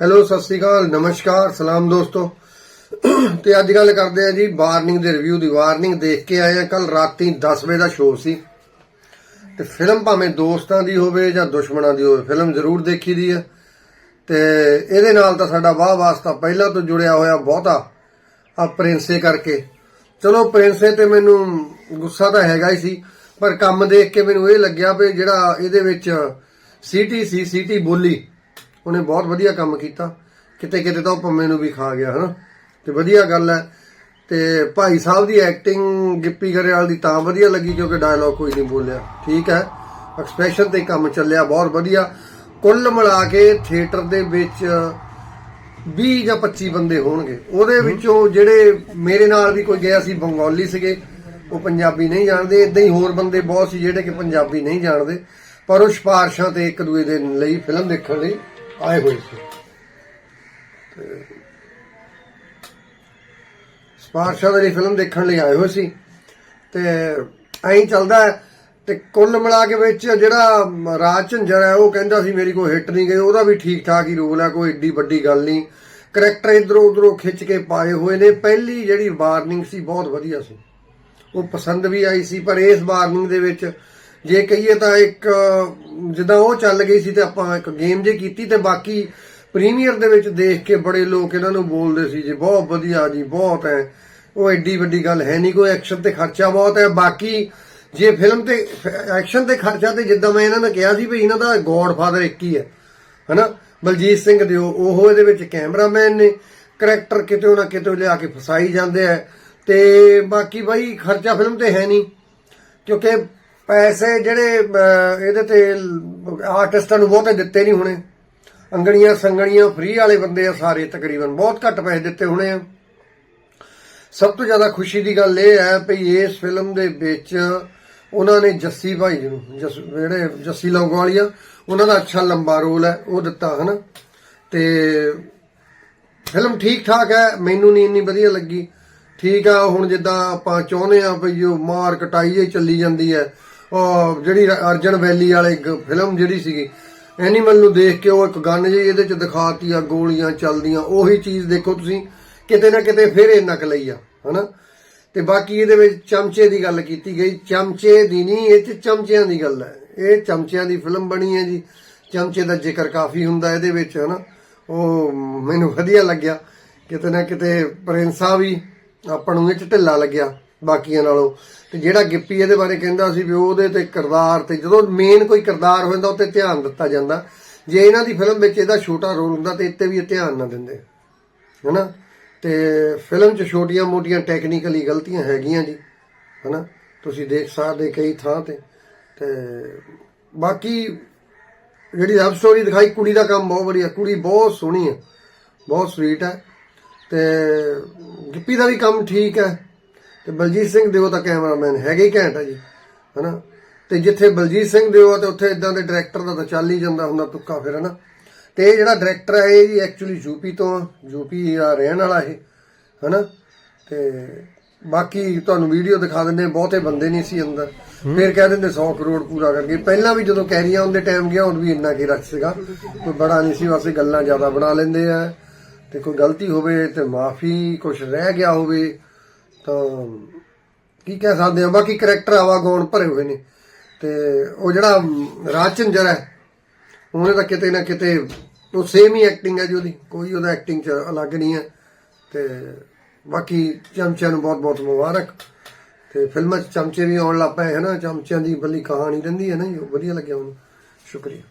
Hello, Sat Sri ਅਕਾਲ, ਨਮਸਕਾਰ, ਸਲਾਮ ਦੋਸਤੋ। ਤੇ ਅੱਜ ਗੱਲ ਕਰਦੇ ਆ ਜੀ ਵਾਰਨਿੰਗ ਦੇ ਰਿਵਿਊ ਦੀ। ਵਾਰਨਿੰਗ ਦੇਖ ਕੇ ਆਏ ਆ ਕੱਲ ਰਾਤੀ 10 ਵਜੇ ਦਾ ਸ਼ੋਅ ਸੀ। ਤੇ ਫਿਲਮ ਭਾਵੇਂ ਦੋਸਤਾਂ ਦੀ ਹੋਵੇ ਜਾਂ ਦੁਸ਼ਮਣਾਂ ਦੀ ਹੋਵੇ ਫਿਲਮ ਜ਼ਰੂਰ ਦੇਖੀ ਦੀ ਆ ਤੇ ਇਹਦੇ ਨਾਲ ਤਾਂ ਸਾਡਾ ਵਾਹ ਵਾਸਤਾ ਪਹਿਲਾਂ ਤੋਂ ਜੁੜਿਆ ਹੋਇਆ ਬਹੁਤਾ ਆ ਪ੍ਰਿੰਸੇ ਕਰਕੇ। ਚਲੋ, ਪ੍ਰਿੰਸੇ ਤੇ ਮੈਨੂੰ ਗੁੱਸਾ ਤਾਂ ਹੈਗਾ ਹੀ ਸੀ, ਪਰ ਕੰਮ ਦੇਖ ਕੇ ਮੈਨੂੰ ਇਹ ਲੱਗਿਆ ਵੀ ਜਿਹੜਾ ਇਹਦੇ ਵਿੱਚ ਸੀਟੀ ਸੀ, ਸੀਟੀ ਬੋਲੀ। ਉਹਨੇ ਬਹੁਤ ਵਧੀਆ ਕੰਮ ਕੀਤਾ। ਕਿਤੇ ਕਿਤੇ ਤਾਂ ਉਹ ਪੰਮੇ ਨੂੰ ਵੀ ਖਾ ਗਿਆ ਹਨਾ। ਤੇ ਵਧੀਆ ਗੱਲ ਹੈ ਤੇ ਭਾਈ ਸਾਹਿਬ ਦੀ ਐਕਟਿੰਗ ਗਿੱਪੀ ਗਰੇਵਾਲ ਦੀ ਤਾਂ ਵਧੀਆ ਲੱਗੀ ਕਿਉਂਕਿ ਡਾਇਲੌਗ ਕੋਈ ਨਹੀਂ ਬੋਲਿਆ। ਠੀਕ ਹੈ ਐਕਸਪ੍ਰੈਸ਼ਨ ਤੇ ਕੰਮ ਚੱਲਿਆ ਬਹੁਤ ਵਧੀਆ। ਕੁੱਲ ਮਿਲਾ ਕੇ ਥੀਏਟਰ ਦੇ ਵਿੱਚ 20 ਜਾਂ 25 ਬੰਦੇ ਹੋਣਗੇ। ਉਹਦੇ ਵਿੱਚੋਂ ਜਿਹੜੇ ਮੇਰੇ ਨਾਲ ਵੀ ਕੋਈ ਗਿਆ ਸੀ ਬੰਗਾਲੀ ਸੀਗੇ। ਉਹ ਪੰਜਾਬੀ ਨਹੀਂ ਜਾਣਦੇ। ਇਦਾਂ ਹੀ ਹੋਰ ਬੰਦੇ ਬਹੁਤ ਸੀ ਜਿਹੜੇ ਕਿ ਪੰਜਾਬੀ ਨਹੀਂ ਜਾਣਦੇ। ਪਰ ਉਹ ਸਿਫਾਰਸ਼ਾਂ ਤੇ ਇੱਕ ਦੂਏ ਦੇ ਲਈ ਫਿਲਮ ਦੇਖਣ ਲਈ ਆਏ ਹੋਏ ਸੀ। ਤੇ ਸਿਫਾਰਸ਼ਾਂ ਦੇ ਫਿਲਮ ਦੇਖਣ ਲਈ ਆਏ ਹੋਏ ਸੀ। ਤੇ ਐਂ ਚੱਲਦਾ ਤੇ ਕੁੱਲ ਮਿਲਾ ਕੇ ਵਿੱਚ ਜਿਹੜਾ ਰਾਜ ਝੰਜਰ ਹੈ, ਉਹ ਕਹਿੰਦਾ ਸੀ ਮੇਰੀ ਕੋਈ ਹਿੱਟ ਨਹੀਂ ਗਈ, ਉਹਦਾ ਵੀ ਠੀਕ ਠਾਕ ਹੀ ਰੋਲ ਹੈ, ਕੋਈ ਏਡੀ ਵੱਡੀ ਗੱਲ ਨਹੀਂ। ਕਰੈਕਟਰ ਇਧਰੋਂ ਉਧਰੋਂ ਖਿੱਚ ਕੇ ਪਾਏ ਹੋਏ ਨੇ। ਪਹਿਲੀ ਜਿਹੜੀ ਵਾਰਨਿੰਗ ਸੀ, ਬਹੁਤ ਵਧੀਆ ਸੀ। ਉਹ ਪਸੰਦ ਵੀ ਆਈ ਸੀ, ਪਰ ਇਸ ਵਾਰਨਿੰਗ ਦੇ ਵਿੱਚ ਜੇ ਕਹੀਏ ਤਾਂ ਇੱਕ, ਜਿੱਦਾਂ ਉਹ ਚੱਲ ਗਈ ਸੀ ਤੇ ਆਪਾਂ ਇੱਕ ਗੇਮ ਜੇ ਕੀਤੀ ਤੇ ਬਾਕੀ ਪ੍ਰੀਮੀਅਰ ਦੇ ਵਿੱਚ ਦੇਖ ਕੇ ਬੜੇ ਲੋਕ ਇਹਨਾਂ ਨੂੰ ਬੋਲਦੇ ਸੀ ਜੀ, ਬਹੁਤ ਵਧੀਆ ਜੀ, ਬਹੁਤ ਹੈ ਉਹ ਐਡੀ ਵੱਡੀ ਗੱਲ ਹੈ ਨਹੀਂ ਕੋਈ ਐਕਸ਼ਨ ਤੇ ਖਰਚਾ ਬਹੁਤ ਹੈ ਬਾਕੀ ਜੇ ਫਿਲਮ ਤੇ ਐਕਸ਼ਨ ਤੇ ਖਰਚਾ ਤੇ ਜਿੱਦਾਂ ਮੈਂ ਇਹਨਾਂ ਨੇ ਕਿਹਾ ਸੀ ਵੀ ਇਹਨਾਂ ਦਾ ਗੋਡਫਾਦਰ ਇੱਕ ਹੀ ਹੈ ਹਨਾ? ਬਲਜੀਤ ਸਿੰਘ ਦਿਓ, ਉਹ ਇਹਦੇ ਵਿੱਚ ਕੈਮਰਾਮੈਨ ਨੇ ਕਰੈਕਟਰ ਕਿਤੇ ਨਾ ਕਿਤੇ ਲਿਆ ਕੇ ਫਸਾਈ ਜਾਂਦੇ ਆ ਤੇ ਬਾਕੀ ਬਾਈ, ਖਰਚਾ ਫਿਲਮ ਤੇ ਹੈ ਨਹੀਂ ਕਿਉਂਕਿ ਪੈਸੇ ਜਿਹੜੇ ਇਹਦੇ ਤੇ ਆਰਟਿਸਟਾਂ ਨੂੰ ਬਹੁਤੇ ਦਿੱਤੇ ਨਹੀਂ ਹੋਣੇ। ਅੰਗਣੀਆਂ ਸੰਗਣੀਆਂ ਫ੍ਰੀ ਵਾਲੇ ਬੰਦੇ ਆ ਸਾਰੇ ਤਕਰੀਬਨ, ਬਹੁਤ ਘੱਟ ਪੈਸੇ ਦਿੱਤੇ ਹੋਣੇ ਆ। ਸਭ ਤੋਂ ਜ਼ਿਆਦਾ ਖੁਸ਼ੀ ਦੀ ਗੱਲ ਇਹ ਹੈ ਵੀ ਇਸ ਫਿਲਮ ਦੇ ਵਿੱਚ ਉਹਨਾਂ ਨੇ ਜੱਸੀ ਭਾਈ ਜੀ ਨੂੰ, ਜਸ, ਜਿਹੜੇ ਜੱਸੀ ਲੌਂਗੋਵਾਲੀਆ ਉਹਨਾਂ ਦਾ ਅੱਛਾ ਲੰਬਾ ਰੋਲ ਹੈ, ਉਹ ਦਿੱਤਾ, ਹਨਾ? ਤੇ ਫਿਲਮ ਠੀਕ ਠਾਕ ਹੈ, ਮੈਨੂੰ ਨਹੀਂ ਇੰਨੀ ਵਧੀਆ ਲੱਗੀ। ਠੀਕ ਆ, ਹੁਣ ਜਿੱਦਾਂ ਆਪਾਂ ਚਾਹੁੰਦੇ ਆ ਵੀ ਉਹ ਮਾਰ ਕਟਾਈ ਚੱਲੀ ਜਾਂਦੀ ਹੈ ਜਿਹੜੀ ਅਰਜਨ ਵੈਲੀ ਵਾਲੇ ਫਿਲਮ ਜਿਹੜੀ ਸੀਗੀ, ਐਨੀਮਲ ਨੂੰ ਦੇਖ ਕੇ ਉਹ ਇੱਕ ਗਨ ਜਿਹੀ ਇਹਦੇ ਚ ਦਿਖਾਤੀ ਆ ਗੋਲੀਆਂ ਚੱਲਦੀਆਂ, ਉਹੀ ਚੀਜ਼ ਦੇਖੋ ਤੁਸੀਂ, ਕਿਤੇ ਨਾ ਕਿਤੇ ਫਿਰ ਇਹ ਨਕਲ ਲਈ ਆ, ਹਨਾ? ਤੇ ਬਾਕੀ ਇਹਦੇ ਵਿੱਚ ਚਮਚੇ ਦੀ ਗੱਲ ਕੀਤੀ ਗਈ, ਚਮਚੇ ਦੀ ਨਹੀਂ, ਇਹ ਚ ਚਮਚਿਆਂ ਦੀ ਗੱਲ ਹੈ ਇਹ ਚਮਚਿਆਂ ਦੀ ਫਿਲਮ ਬਣੀ ਹੈ ਜੀ, ਚਮਚੇ ਦਾ ਜ਼ਿਕਰ ਕਾਫੀ ਹੁੰਦਾ ਇਹਦੇ ਵਿੱਚ, ਹਨਾ? ਉਹ ਮੈਨੂੰ ਵਧੀਆ ਲੱਗਿਆ, ਕਿਤੇ ਨਾ ਕਿਤੇ ਪ੍ਰਿੰਸਾ ਵੀ ਆਪਾਂ ਨੂੰ ਇਹ ਚ ਢਿੱਲਾ ਲੱਗਿਆ। ਬਾਕੀਆਂ ਨਾਲੋਂ। ਤੇ ਜਿਹੜਾ ਗਿੱਪੀ ਇਹਦੇ ਬਾਰੇ ਕਹਿੰਦਾ ਸੀ ਵੀ ਉਹਦੇ ਤੇ ਕਿਰਦਾਰ ਤੇ ਜਦੋਂ ਮੇਨ ਕੋਈ ਕਿਰਦਾਰ ਹੋ ਜਾਂਦਾ, ਉੱਤੇ ਧਿਆਨ ਦਿੱਤਾ ਜਾਂਦਾ। ਜੇ ਇਹਨਾਂ ਦੀ ਫਿਲਮ ਵਿੱਚ ਇਹਦਾ ਛੋਟਾ ਰੋਲ ਹੁੰਦਾ, ਤੇ ਇੱਥੇ ਵੀ ਇਹ ਧਿਆਨ ਨਾ ਦਿੰਦੇ। ਹਨਾ? ਤੇ ਫਿਲਮ 'ਚ ਛੋਟੀਆਂ-ਮੋਟੀਆਂ ਟੈਕਨੀਕਲੀ ਗਲਤੀਆਂ ਹੈਗੀਆਂ ਜੀ। ਹਨਾ? ਤੁਸੀਂ ਦੇਖ ਸਕਦੇ ਕਈ ਥਾਂ ਤੇ। ਤੇ ਬਾਕੀ ਜਿਹੜੀ ਲਵ ਸਟੋਰੀ ਦਿਖਾਈ, ਕੁੜੀ ਦਾ ਕੰਮ ਬਹੁਤ ਵਧੀਆ। ਕੁੜੀ ਬਹੁਤ ਸੋਹਣੀ ਹੈ। ਬਹੁਤ ਸਵੀਟ ਹੈ। ਤੇ ਗਿੱਪੀ ਦਾ ਵੀ ਕੰਮ ਠੀਕ ਹੈ। ਤੇ ਬਲਜੀਤ ਸਿੰਘ ਦਿਓ ਤਾਂ ਕੈਮਰਾਮੈਨ ਹੈਗੇ ਹੀ ਘੈਂਟ ਹੈ ਜੀ ਹਨਾ? ਤੇ ਜਿੱਥੇ ਬਲਜੀਤ ਸਿੰਘ ਦਿਓ ਆ ਤੇ ਉੱਥੇ ਇਦਾਂ ਦੇ ਡਾਇਰੈਕਟਰ ਦਾ ਤਾਂ ਚੱਲ ਹੀ ਜਾਂਦਾ ਹੁੰਦਾ ਤੁੱਕਾ ਫਿਰ ਹਨਾ? ਤੇ ਇਹ ਜਿਹੜਾ ਡਾਇਰੈਕਟਰ ਹੈ ਇਹ ਜੀ ਐਕਚੁਅਲੀ ਯੂਪੀ ਤੋਂ ਯੂਪੀ ਆ ਰਹਿਣ ਵਾਲਾ ਇਹ ਹਨਾ? ਤੇ ਬਾਕੀ ਤੁਹਾਨੂੰ ਵੀਡੀਓ ਦਿਖਾ ਦਿੰਦੇ ਬਹੁਤੇ ਬੰਦੇ ਨਹੀਂ ਸੀ ਅੰਦਰ। ਫਿਰ ਕਹਿ ਦਿੰਦੇ 100 ਕਰੋੜ ਪੂਰਾ ਕਰਕੇ। ਪਹਿਲਾਂ ਵੀ ਜਦੋਂ ਕੈਰੀਆਂ ਉਹਦੇ ਟਾਈਮ ਗਿਆ ਹੁਣ ਵੀ ਇੰਨਾ ਕੀ ਰੱਖ ਸੀਗਾ। ਕੋਈ ਬੜਾ ਨਹੀਂ ਸੀ ਵਾਸਤੇ ਗੱਲਾਂ ਜ਼ਿਆਦਾ ਬਣਾ ਲੈਂਦੇ ਆ। ਤੇ ਕੋਈ ਗਲਤੀ ਹੋਵੇ ਤੇ ਮਾਫੀ ਕੁਝ ਰਹਿ ਗਿਆ ਹੋਵੇ ਤਾਂ ਕੀ ਕਹਿ ਸਕਦੇ ਆ, ਬਾਕੀ ਕਰੈਕਟਰ ਆਵਾ ਗੌਣ ਭਰੇ ਹੋਏ ਨੇ। ਤੇ ਉਹ ਜਿਹੜਾ ਰਾਜ ਰਾਜਚੰਦਰ ਹੈ, ਉਹਨੇ ਤਾਂ ਕਿਤੇ ਨਾ ਕਿਤੇ, ਉਹ ਸੇਮ ਹੀ ਐਕਟਿੰਗ ਹੈ ਜੀ ਉਹਦੀ, ਕੋਈ ਉਹਦਾ ਐਕਟਿੰਗ ਚ ਅਲੱਗ ਨਹੀਂ ਹੈ। ਤੇ ਬਾਕੀ ਚਮਚਿਆਂ ਨੂੰ ਬਹੁਤ ਬਹੁਤ ਮੁਬਾਰਕ। ਤੇ ਫਿਲਮਾਂ 'ਚ ਚਮਚੇ ਵੀ ਆਉਣ ਲੱਗ ਪਏ, ਹੈ ਨਾ? ਚਮਚਿਆਂ ਦੀ ਬੱਲੀ ਕਹਾਣੀ ਰਹਿੰਦੀ ਹੈ ਨਾ ਜੀ, ਉਹ ਵਧੀਆ ਲੱਗਿਆ ਮੈਨੂੰ ਸ਼ੁਕਰੀਆ।